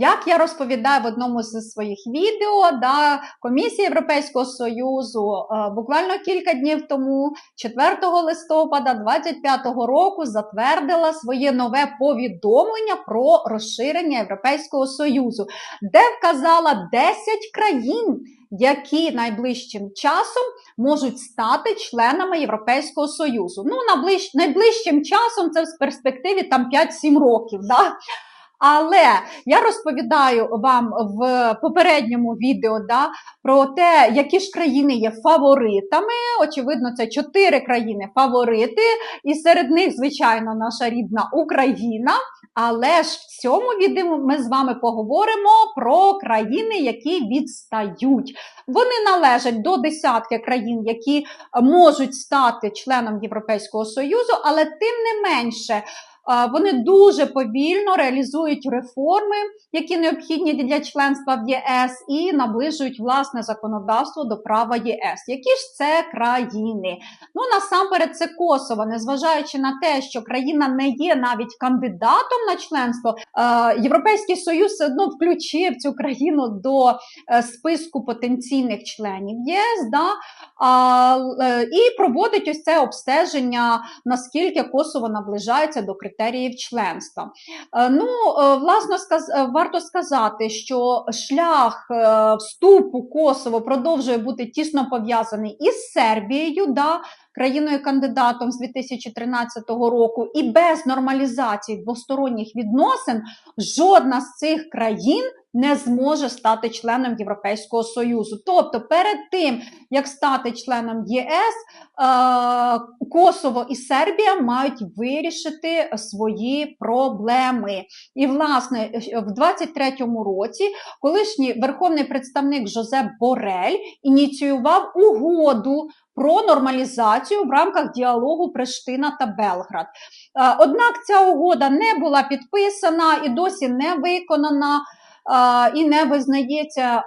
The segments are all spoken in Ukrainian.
Як я розповідаю в одному з своїх відео, да, Комісія Європейського Союзу е, буквально кілька днів тому, 4 листопада 2025 року, затвердила своє нове повідомлення про розширення Європейського Союзу, де вказала 10 країн, які найближчим часом можуть стати членами Європейського Союзу. Ну, найближчим часом це в перспективі там 5-7 років. Да? Але я розповідаю вам в попередньому відео да, про те, які ж країни є фаворитами. Очевидно, це чотири країни фаворити, і серед них, звичайно, наша рідна Україна. Але ж в цьому відео ми з вами поговоримо про країни, які відстають. Вони належать до десятки країн, які можуть стати членом Європейського Союзу, але тим не менше. Вони дуже повільно реалізують реформи, які необхідні для членства в ЄС, і наближують власне законодавство до права єС. Які ж це країни? Ну насамперед, це Косово, незважаючи на те, що країна не є навіть кандидатом на членство, Європейський Союз все одно включив цю країну до е, списку потенційних членів ЄС, да? Е, і проводить ось це обстеження, наскільки Косово наближається до критерії критеріїв членства. Е, ну, власно, е, варто сказати, що шлях вступу Косово продовжує бути тісно пов'язаний із Сербією. да, Країною-кандидатом з 2013 року, і без нормалізації двосторонніх відносин жодна з цих країн не зможе стати членом Європейського Союзу. Тобто, перед тим як стати членом ЄС, е, Косово і Сербія мають вирішити свої проблеми. І, власне, в 23-му році колишній верховний представник Жозеп Борель ініціював угоду. Про нормалізацію в рамках діалогу Приштина та Белград. Е, однак ця угода не була підписана і досі не виконана і не визнається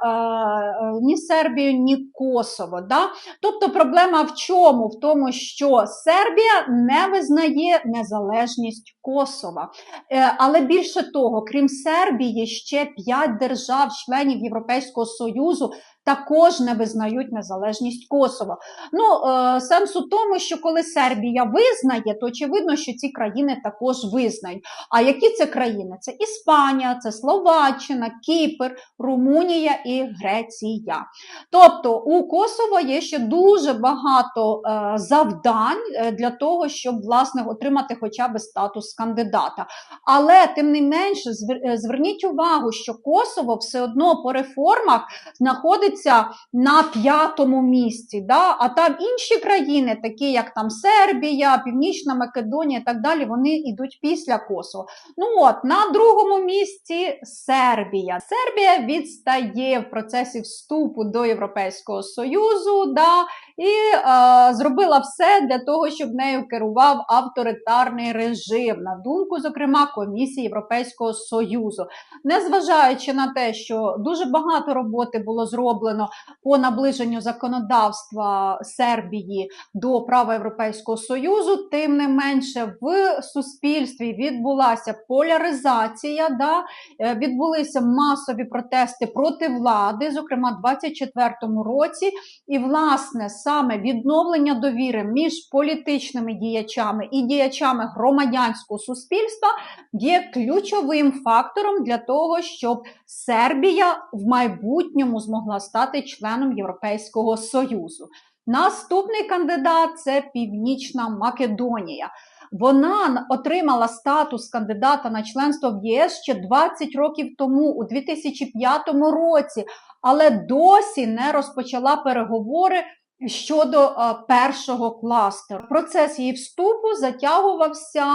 ні Сербію, ні Косово. Да? Тобто проблема в чому? В тому, що Сербія не визнає незалежність Косова. Е, але більше того, крім Сербії, ще п'ять держав-членів Європейського Союзу також не визнають незалежність Косова. Ну, е, сенс у тому, що коли Сербія визнає, то очевидно, що ці країни також визнають. А які це країни? Це Іспанія, це Словаччина, Кіпр, Румунія і Греція. Тобто у Косово є ще дуже багато е, завдань е, для того, щоб власне отримати хоча б статус кандидата. Але тим не менше, е, зверніть увагу, що Косово все одно по реформах знаходиться знаходиться на п'ятому місці. Да? А там інші країни, такі як там Сербія, Північна Македонія і так далі, вони йдуть після Косово. Ну от, На другому місці Сербія. Сербія відстає в процесі вступу до Європейського Союзу да? І е, зробила все для того, щоб нею керував авторитарний режим, на думку, зокрема, Комісії Європейського Союзу. Незважаючи на те, що дуже багато роботи було зроблено по наближенню законодавства Сербії до права Європейського Союзу, тим не менше в суспільстві відбулася поляризація, да, е, відбулися масові протести проти влади, зокрема в 24-му році, і, власне, саме відновлення довіри між політичними діячами і діячами громадянського суспільства є ключовим фактором для того, щоб Сербія в майбутньому змогла стати членом Європейського Союзу. Наступний кандидат це Північна Македонія. Вона отримала статус кандидата на членство в ЄС ще 20 років тому, у 2005 році, але досі не розпочала переговори Щодо е, першого кластеру, процес її вступу затягувався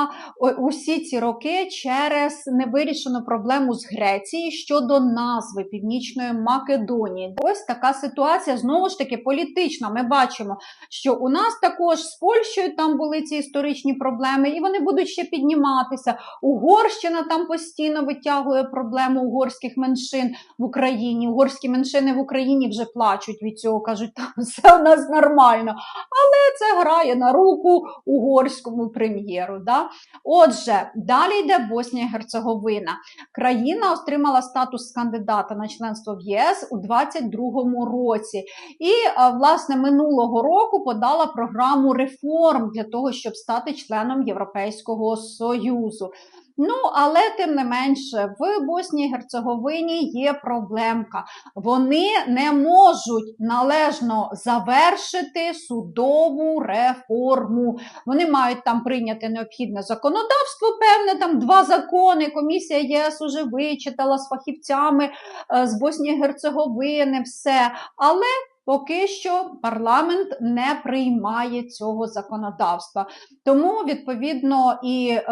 усі ці роки через невирішену проблему з Греції щодо назви Північної Македонії. Ось така ситуація знову ж таки політична. Ми бачимо, що у нас також з Польщею там були ці історичні проблеми, і вони будуть ще підніматися. Угорщина там постійно витягує проблему угорських меншин в Україні. Угорські меншини в Україні вже плачуть від цього, кажуть, там все у нас нормально. Але це грає на руку угорському прем'єру. Да? Отже, далі йде Боснія Герцеговина. Країна отримала статус кандидата на членство в ЄС у 2022 році. І, власне, минулого року подала програму реформ для того, щоб стати членом Європейського Союзу. Ну, але тим не менше, в Боснії Герцеговині є проблемка. Вони не можуть належно завершити судову реформу. Вони мають там прийняти необхідне законодавство, певне, там два закони. Комісія ЄС уже вичитала з фахівцями е, з Боснії Герцеговини, все. Але Поки що парламент не приймає цього законодавства, тому відповідно і е,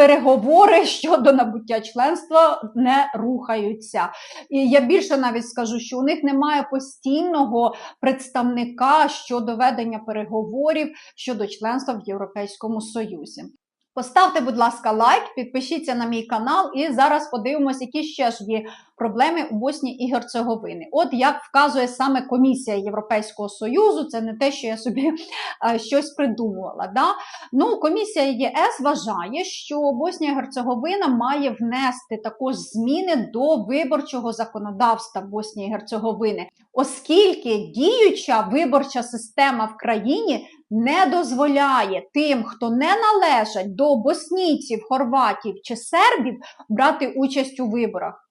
переговори щодо набуття членства не рухаються. І я більше навіть скажу, що у них немає постійного представника щодо ведення переговорів щодо членства в Європейському Союзі. Поставте, будь ласка, лайк, підпишіться на мій канал, і зараз подивимося, які ще ж є проблеми у Боснії і Герцеговини. От як вказує саме комісія Європейського Союзу, це не те, що я собі е, щось придумувала. Да? Ну, Комісія ЄС вважає, що Боснія і Герцеговина має внести також зміни до виборчого законодавства Боснії і Герцеговини, оскільки діюча виборча система в країні не дозволяє тим, хто не належать до боснійців, хорватів чи сербів, брати участь у виборах.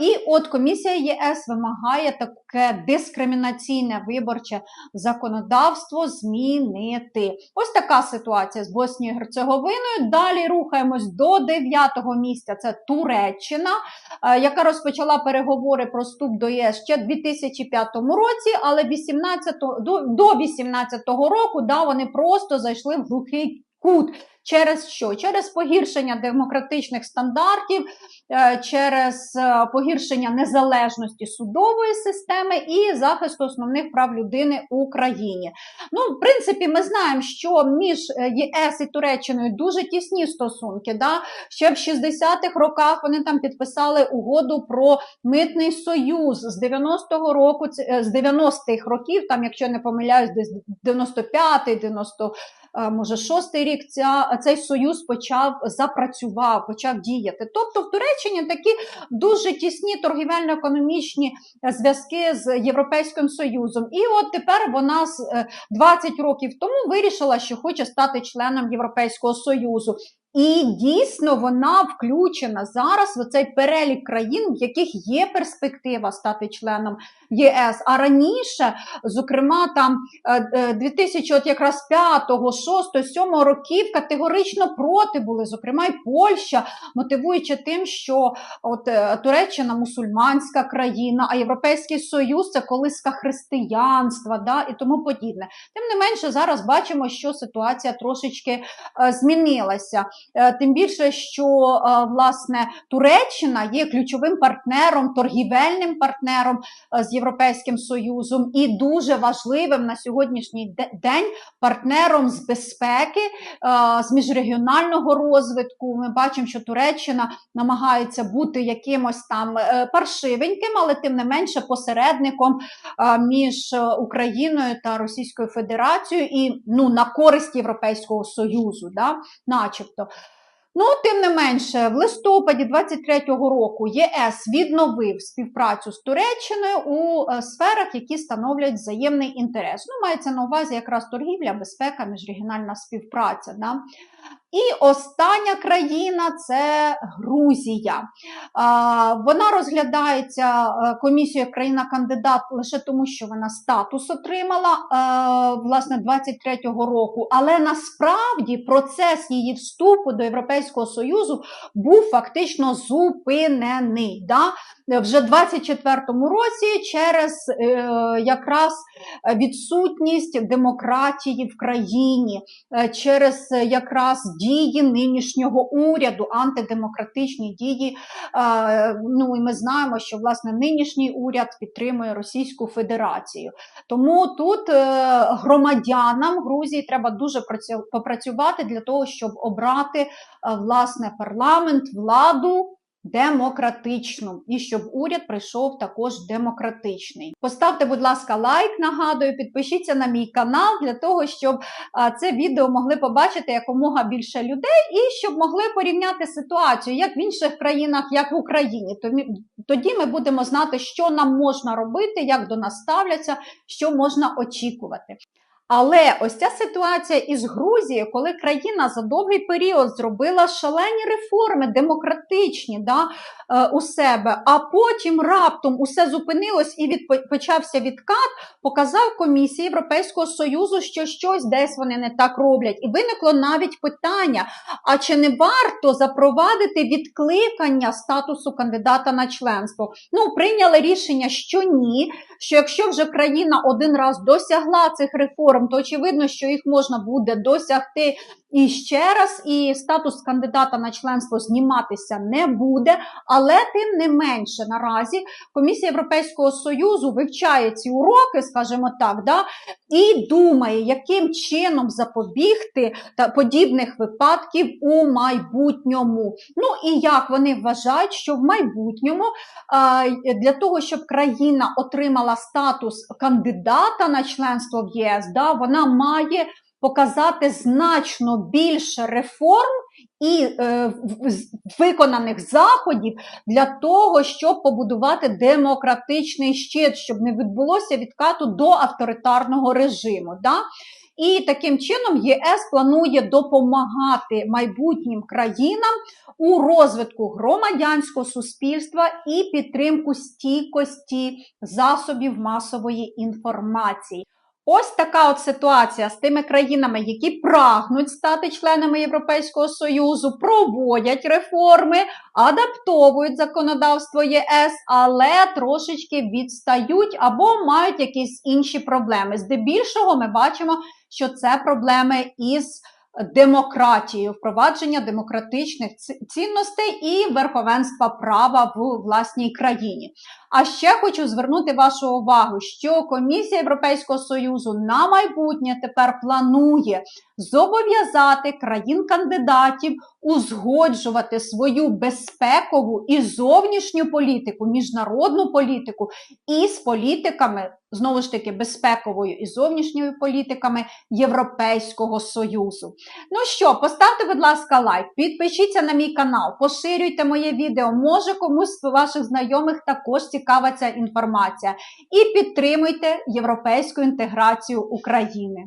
І от комісія ЄС вимагає таке дискримінаційне виборче законодавство змінити. Ось така ситуація з Боснією Герцеговиною. Далі рухаємось до дев'ятого місця. Це Туреччина, яка розпочала переговори про вступ до ЄС ще в 2005 році, але 18, до 2018 року да, вони просто зайшли в глухий кут. Через що? Через погіршення демократичних стандартів, е, через е, погіршення незалежності судової системи і захисту основних прав людини в Україні. Ну, в принципі, ми знаємо, що між е, ЄС і Туреччиною дуже тісні стосунки. Да? Ще в 60-х роках вони там підписали угоду про митний союз з 90-го року, з 90-х років, там, якщо не помиляюсь, десь 95-й, 90 може шостий рік ця, цей союз почав запрацював, почав діяти. Тобто в Туреччині такі дуже тісні торгівельно-економічні зв'язки з Європейським Союзом. І от тепер вона 20 е, років тому вирішила, що хоче стати членом Європейського Союзу. І дійсно вона включена зараз в цей перелік країн, в яких є перспектива стати членом ЄС. А раніше, зокрема, там 2000 е, е, от якраз 5, 6, 7 років категорично проти були, зокрема, і Польща, мотивуючи тим, що от е, Туреччина мусульманська країна, а Європейський Союз це колиска християнства, да, і тому подібне. Тим не менше, зараз бачимо, що ситуація трошечки змінилася. Е, тим більше, що е, власне Туреччина є ключовим партнером, торгівельним партнером е, з Європейським Союзом і дуже важливим на сьогоднішній день партнером з безпеки, з міжрегіонального розвитку. Ми бачимо, що Туреччина намагається бути якимось там паршивеньким, але тим не менше посередником між Україною та Російською Федерацією і ну на користь Європейського Союзу, да, начебто. Ну, тим не менше, в листопаді 23-го року ЄС відновив співпрацю з Туреччиною у е, сферах, які становлять взаємний інтерес. Ну, мається на увазі якраз торгівля, безпека, міжрегіональна співпраця. Да? І остання країна це Грузія. Вона розглядається е, комісією країна-кандидат лише тому, що вона статус отримала е, власне 23-го року. Але насправді процес її вступу до Європейського Союзу був фактично зупинений. Да? Вже в 24-му році через е, якраз відсутність демократії в країні, через якраз дії нинішнього уряду, антидемократичні дії. Ну і ми знаємо, що власне нинішній уряд підтримує Російську Федерацію. Тому тут е, громадянам Грузії треба дуже попрацювати для того, щоб обрати е, власне парламент, владу демократичну, і щоб уряд прийшов також демократичний. Поставте, будь ласка, лайк, нагадую, підпишіться на мій канал для того, щоб це відео могли побачити якомога більше людей, і щоб могли порівняти ситуацію як в інших країнах, як в Україні. Тоді ми будемо знати, що нам можна робити, як до нас ставляться, що можна очікувати. Але ось ця ситуація із Грузією, коли країна за довгий період зробила шалені реформи, демократичні да, е, у себе, а потім раптом усе зупинилось і від, почався відкат, показав комісії Європейського Союзу, що щось десь вони не так роблять. І виникло навіть питання: а чи не варто запровадити відкликання статусу кандидата на членство? Ну, прийняли рішення, що ні. Що якщо вже країна один раз досягла цих реформ, то очевидно, що їх можна буде досягти і ще раз, і статус кандидата на членство зніматися не буде. Але тим не менше наразі Комісія Європейського Союзу вивчає ці уроки, скажімо так, да, і думає, яким чином запобігти та подібних випадків у майбутньому. Ну і як вони вважають, що в майбутньому для того, щоб країна отримала статус кандидата на членство в ЄС, да, вона має показати значно більше реформ і е, виконаних заходів для того, щоб побудувати демократичний щит, щоб не відбулося відкату до авторитарного режиму. Да? І таким чином ЄС планує допомагати майбутнім країнам у розвитку громадянського суспільства і підтримку стійкості засобів масової інформації. Ось така от ситуація з тими країнами, які прагнуть стати членами Європейського Союзу, проводять реформи, адаптовують законодавство ЄС, але трошечки відстають або мають якісь інші проблеми. Здебільшого ми бачимо, що це проблеми із демократією, впровадження демократичних цінностей і верховенства права в власній країні. А ще хочу звернути вашу увагу, що Комісія Європейського Союзу на майбутнє тепер планує зобов'язати країн-кандидатів узгоджувати свою безпекову і зовнішню політику, міжнародну політику із політиками, знову ж таки, безпековою і зовнішньою політиками Європейського Союзу. Ну що, поставте, будь ласка, лайк, підпишіться на мій канал, поширюйте моє відео. Може комусь з ваших знайомих також цікава ця інформація. І підтримуйте європейську інтеграцію України.